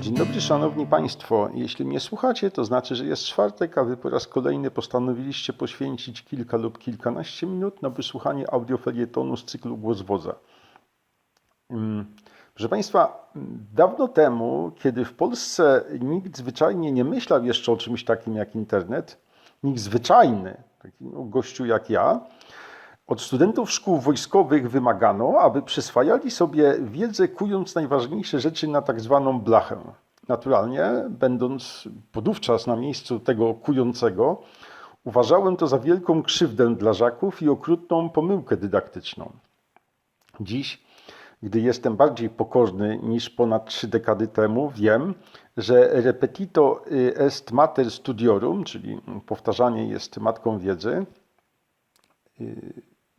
Dzień dobry, szanowni państwo. Jeśli mnie słuchacie, to znaczy, że jest czwartek, a wy po raz kolejny postanowiliście poświęcić kilka lub kilkanaście minut na wysłuchanie audiofelietonu z cyklu Głos Wodza. Mm, Proszę Państwa, mm, dawno temu, kiedy w Polsce nikt zwyczajnie nie myślał jeszcze o czymś takim jak internet, nikt zwyczajny, taki no, gościu jak ja, od studentów szkół wojskowych wymagano, aby przyswajali sobie wiedzę, kując najważniejsze rzeczy na tak zwaną blachę. Naturalnie, będąc podówczas na miejscu tego kującego, uważałem to za wielką krzywdę dla żaków i okrutną pomyłkę dydaktyczną. Dziś, gdy jestem bardziej pokorny niż ponad trzy dekady temu, wiem, że repetito est mater studiorum, czyli powtarzanie jest matką wiedzy,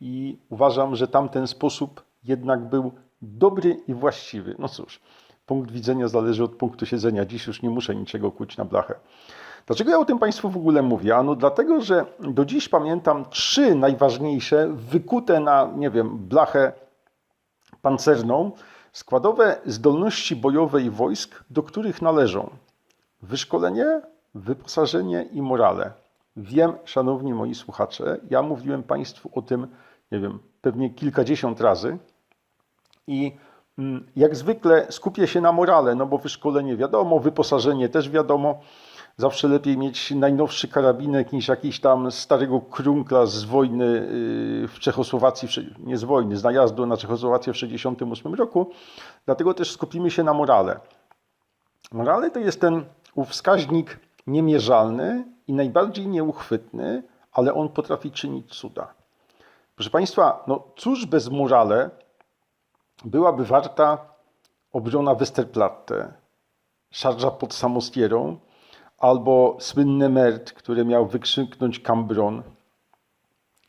i uważam, że tamten sposób jednak był dobry i właściwy. No cóż, punkt widzenia zależy od punktu siedzenia. Dziś już nie muszę niczego kuć na blachę. Dlaczego ja o tym Państwu w ogóle mówię? Ano dlatego, że do dziś pamiętam trzy najważniejsze, wykute na, nie wiem, blachę pancerną, składowe zdolności bojowej wojsk, do których należą wyszkolenie, wyposażenie i morale. Wiem, szanowni moi słuchacze, ja mówiłem Państwu o tym, nie wiem, pewnie kilkadziesiąt razy i mm, jak zwykle skupię się na morale, no bo wyszkolenie wiadomo, wyposażenie też wiadomo. Zawsze lepiej mieć najnowszy karabinek niż jakiś tam starego krunkla z wojny yy, w Czechosłowacji, nie z wojny, z najazdu na Czechosłowację w 1968 roku. Dlatego też skupimy się na morale. Morale to jest ten wskaźnik niemierzalny i najbardziej nieuchwytny, ale on potrafi czynić cuda. Proszę Państwa, no cóż bez morale byłaby warta obrona Westerplatte, szarża pod Samostierą albo słynny merd, który miał wykrzyknąć Cambron.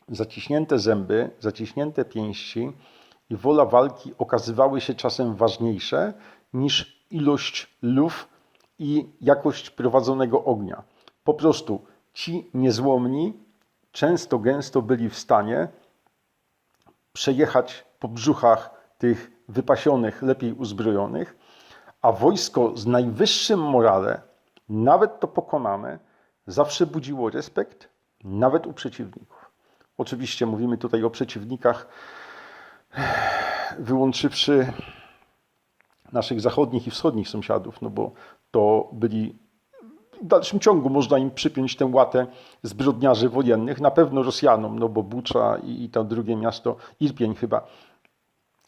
Zaciśnięte zęby, zaciśnięte pięści i wola walki okazywały się czasem ważniejsze niż ilość luf i jakość prowadzonego ognia. Po prostu ci niezłomni często gęsto byli w stanie przejechać po brzuchach tych wypasionych, lepiej uzbrojonych, a wojsko z najwyższym morale, nawet to pokonane, zawsze budziło respekt, nawet u przeciwników. Oczywiście mówimy tutaj o przeciwnikach, wyłączywszy naszych zachodnich i wschodnich sąsiadów, no bo to byli w dalszym ciągu można im przypiąć tę łatę zbrodniarzy wojennych, na pewno Rosjanom, no bo Bucza i, i to drugie miasto, Irpień chyba,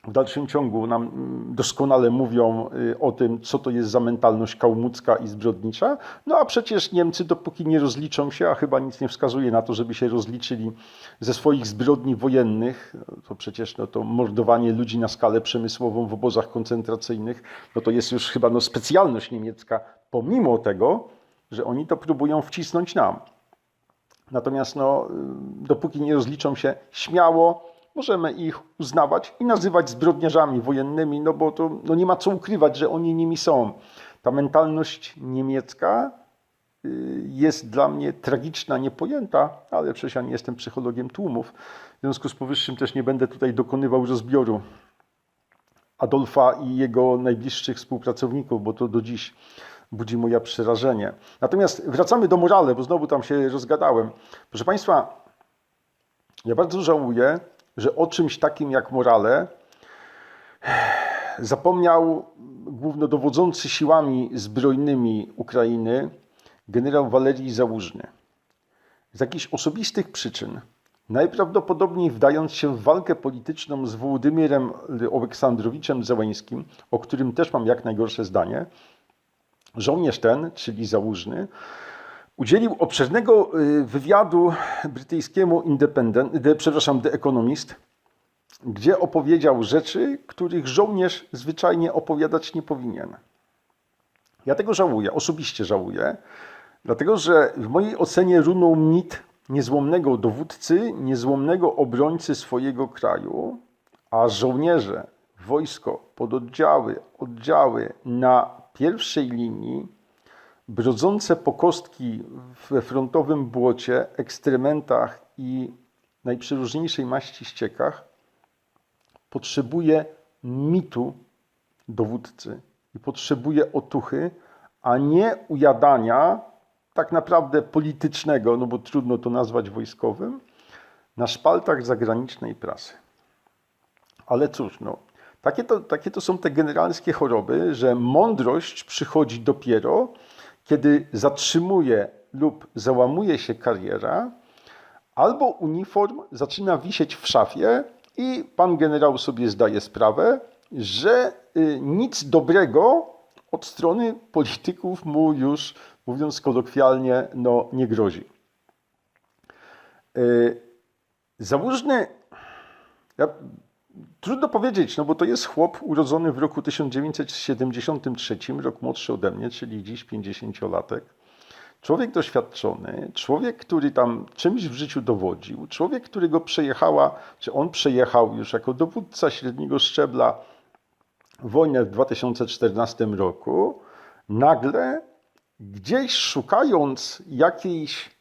w dalszym ciągu nam mm, doskonale mówią y, o tym, co to jest za mentalność kałmucka i zbrodnicza. No a przecież Niemcy, dopóki nie rozliczą się, a chyba nic nie wskazuje na to, żeby się rozliczyli ze swoich zbrodni wojennych, to przecież no, to mordowanie ludzi na skalę przemysłową w obozach koncentracyjnych, no to jest już chyba no, specjalność niemiecka, pomimo tego, że oni to próbują wcisnąć nam. Natomiast no, y, dopóki nie rozliczą się śmiało, możemy ich uznawać i nazywać zbrodniarzami wojennymi, no bo to no nie ma co ukrywać, że oni nimi są. Ta mentalność niemiecka y, jest dla mnie tragiczna, niepojęta, ale przecież ja nie jestem psychologiem tłumów. W związku z powyższym też nie będę tutaj dokonywał rozbioru Adolfa i jego najbliższych współpracowników, bo to do dziś budzi moje przerażenie. Natomiast wracamy do morale, bo znowu tam się rozgadałem. Proszę Państwa, ja bardzo żałuję, że o czymś takim jak morale zapomniał głównodowodzący siłami zbrojnymi Ukrainy generał Walerii Załużny. Z jakichś osobistych przyczyn, najprawdopodobniej wdając się w walkę polityczną z Wołodymirem Oleksandrowiczem Zełęskim, o którym też mam jak najgorsze zdanie, żołnierz ten, czyli Załużny, udzielił obszernego y, wywiadu brytyjskiemu Independent, de, przepraszam, The Economist, gdzie opowiedział rzeczy, których żołnierz zwyczajnie opowiadać nie powinien. Ja tego żałuję, osobiście żałuję, dlatego że w mojej ocenie runął mit niezłomnego dowódcy, niezłomnego obrońcy swojego kraju, a żołnierze, wojsko, pododdziały, oddziały na pierwszej linii, brodzące po kostki we frontowym błocie, ekstrementach i najprzeróżniejszej maści ściekach, potrzebuje mitu dowódcy, i potrzebuje otuchy, a nie ujadania tak naprawdę politycznego, no bo trudno to nazwać wojskowym, na szpaltach zagranicznej prasy. Ale cóż, no, takie to, takie to są te generalskie choroby, że mądrość przychodzi dopiero, kiedy zatrzymuje lub załamuje się kariera, albo uniform zaczyna wisieć w szafie i pan generał sobie zdaje sprawę, że y, nic dobrego od strony polityków mu już, mówiąc kolokwialnie, no, nie grozi. Y, Załużny, ja, trudno powiedzieć, no bo to jest chłop urodzony w roku 1973, rok młodszy ode mnie, czyli dziś 50-latek. Człowiek doświadczony, człowiek, który tam czymś w życiu dowodził, człowiek, którego przejechała, czy on przejechał już jako dowódca średniego szczebla wojnę w 2014 roku, nagle gdzieś szukając jakiejś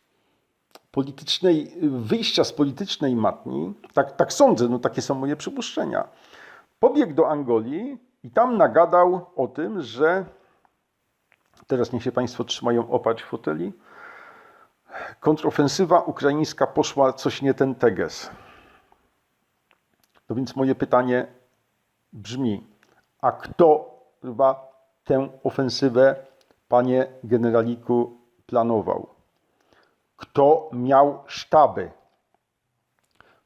politycznej, wyjścia z politycznej matni, tak, tak sądzę, no takie są moje przypuszczenia, pobiegł do Angolii i tam nagadał o tym, że teraz niech się Państwo trzymają opać w foteli, kontrofensywa ukraińska poszła coś nie ten teges. No więc moje pytanie brzmi, a kto chyba tę ofensywę, panie generaliku, planował? Kto miał sztaby?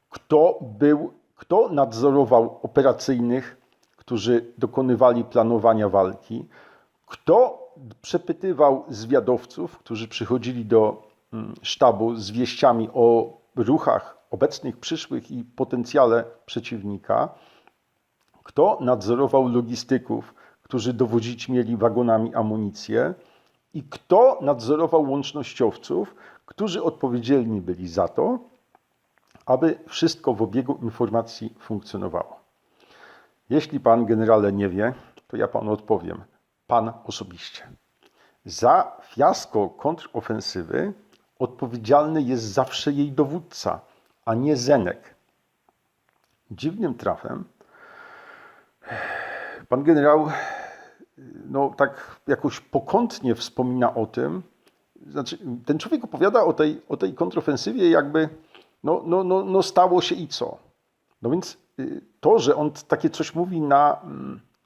Kto był, kto nadzorował operacyjnych, którzy dokonywali planowania walki? Kto przepytywał zwiadowców, którzy przychodzili do mm, sztabu z wieściami o ruchach obecnych, przyszłych i potencjale przeciwnika? Kto nadzorował logistyków, którzy dowodzić mieli wagonami amunicję? I kto nadzorował łącznościowców, którzy odpowiedzialni byli za to, aby wszystko w obiegu informacji funkcjonowało? Jeśli pan generale nie wie, to ja panu odpowiem. Pan osobiście. Za fiasko kontrofensywy odpowiedzialny jest zawsze jej dowódca, a nie Zenek. Dziwnym trafem Pan generał no, tak jakoś pokątnie wspomina o tym, znaczy ten człowiek opowiada o tej, o tej kontrofensywie jakby no, no, no, no stało się i co. No więc y, to, że on takie coś mówi na,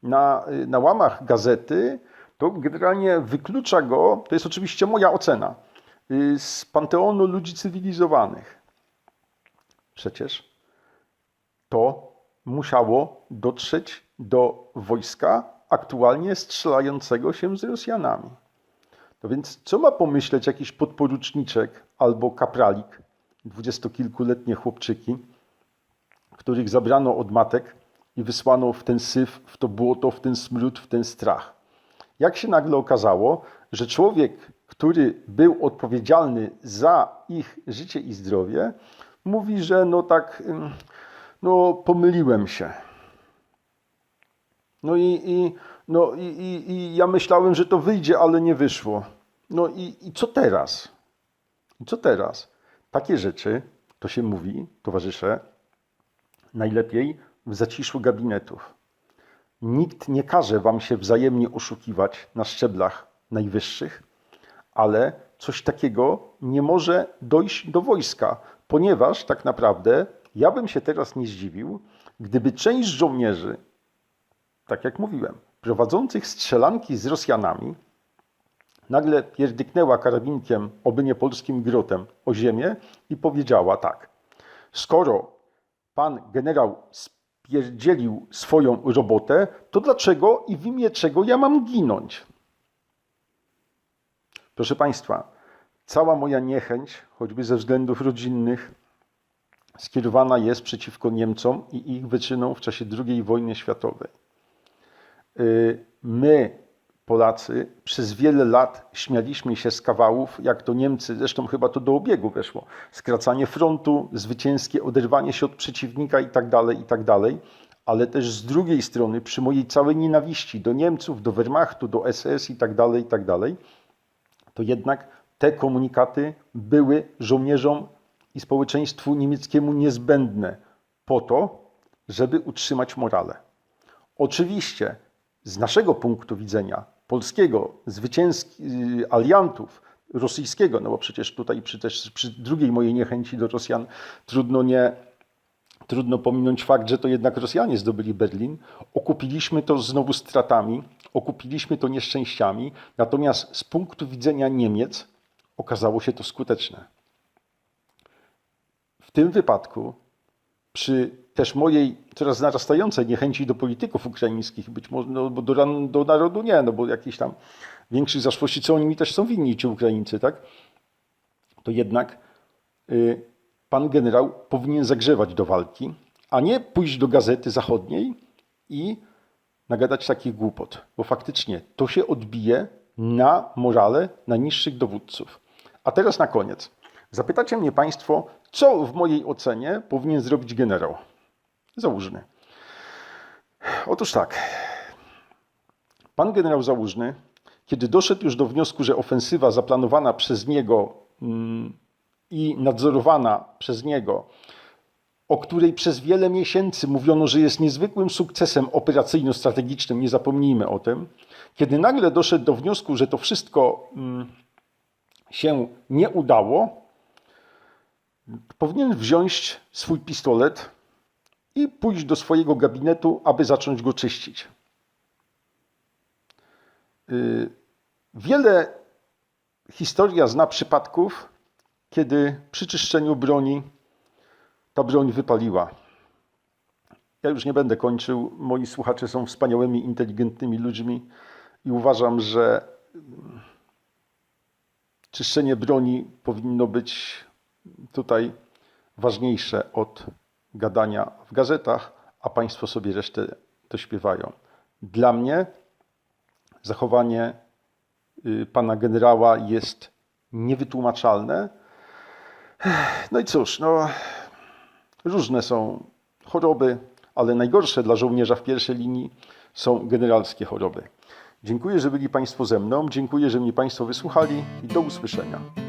na, na łamach gazety, to generalnie wyklucza go, to jest oczywiście moja ocena, y, z panteonu ludzi cywilizowanych. Przecież to musiało dotrzeć do wojska aktualnie strzelającego się z Rosjanami. No więc co ma pomyśleć jakiś podporuczniczek albo kapralik, dwudziestokilkuletnie chłopczyki, których zabrano od matek i wysłano w ten syf, w to błoto, w ten smród, w ten strach. Jak się nagle okazało, że człowiek, który był odpowiedzialny za ich życie i zdrowie, mówi, że no tak, no pomyliłem się. No i, i, no i, i, i ja myślałem, że to wyjdzie, ale nie wyszło. No i, i co teraz? I co teraz? Takie rzeczy, to się mówi, towarzysze, najlepiej w zaciszu gabinetów. Nikt nie każe wam się wzajemnie oszukiwać na szczeblach najwyższych, ale coś takiego nie może dojść do wojska, ponieważ tak naprawdę ja bym się teraz nie zdziwił, gdyby część żołnierzy tak jak mówiłem, prowadzących strzelanki z Rosjanami, nagle pierdyknęła karabinkiem, oby nie polskim grotem, o ziemię i powiedziała tak: Skoro pan generał spierdzielił swoją robotę, to dlaczego i w imię czego ja mam ginąć? Proszę Państwa, cała moja niechęć, choćby ze względów rodzinnych, skierowana jest przeciwko Niemcom i ich wyczynom w czasie II wojny światowej. Y, my, Polacy, przez wiele lat śmialiśmy się z kawałów, jak to Niemcy, zresztą chyba to do obiegu weszło, skracanie frontu, zwycięskie oderwanie się od przeciwnika i tak dalej, i tak. Ale też z drugiej strony, przy mojej całej nienawiści do Niemców, do Wehrmachtu, do SS i tak dalej, i dalej, to jednak te komunikaty były żołnierzom i społeczeństwu niemieckiemu niezbędne po to, żeby utrzymać morale. Oczywiście z naszego punktu widzenia, polskiego, zwycięski, y, aliantów, rosyjskiego, no bo przecież tutaj przy, też, przy drugiej mojej niechęci do Rosjan trudno nie, trudno pominąć fakt, że to jednak Rosjanie zdobyli Berlin. Okupiliśmy to znowu stratami, okupiliśmy to nieszczęściami, natomiast z punktu widzenia Niemiec okazało się to skuteczne. W tym wypadku, przy też mojej coraz narastającej niechęci do polityków ukraińskich, być może no, do, do narodu nie, no bo jakieś tam większych zaszłości, co oni mi też są winni, ci Ukraińcy, tak? To jednak y, pan generał powinien zagrzewać do walki, a nie pójść do gazety zachodniej i nagadać takich głupot, bo faktycznie to się odbije na morale najniższych dowódców. A teraz na koniec. Zapytacie mnie Państwo, co w mojej ocenie powinien zrobić generał Załużny. Otóż tak. Pan generał Załużny, kiedy doszedł już do wniosku, że ofensywa zaplanowana przez niego mm, i nadzorowana przez niego o której przez wiele miesięcy mówiono, że jest niezwykłym sukcesem operacyjno-strategicznym, nie zapomnijmy o tym, kiedy nagle doszedł do wniosku, że to wszystko mm, się nie udało, powinien wziąć swój pistolet i pójść do swojego gabinetu, aby zacząć go czyścić. Y, Wiele historia zna przypadków, kiedy przy czyszczeniu broni ta broń wypaliła. Ja już nie będę kończył. Moi słuchacze są wspaniałymi, inteligentnymi ludźmi i uważam, że czyszczenie broni powinno być tutaj ważniejsze od gadania w gazetach, a państwo sobie resztę dośpiewają. Dla mnie zachowanie y, pana generała jest niewytłumaczalne. No i cóż, no, Różne są choroby, ale najgorsze dla żołnierza w pierwszej linii są generalskie choroby. Dziękuję, że byli Państwo ze mną. Dziękuję, że mnie Państwo wysłuchali i do usłyszenia.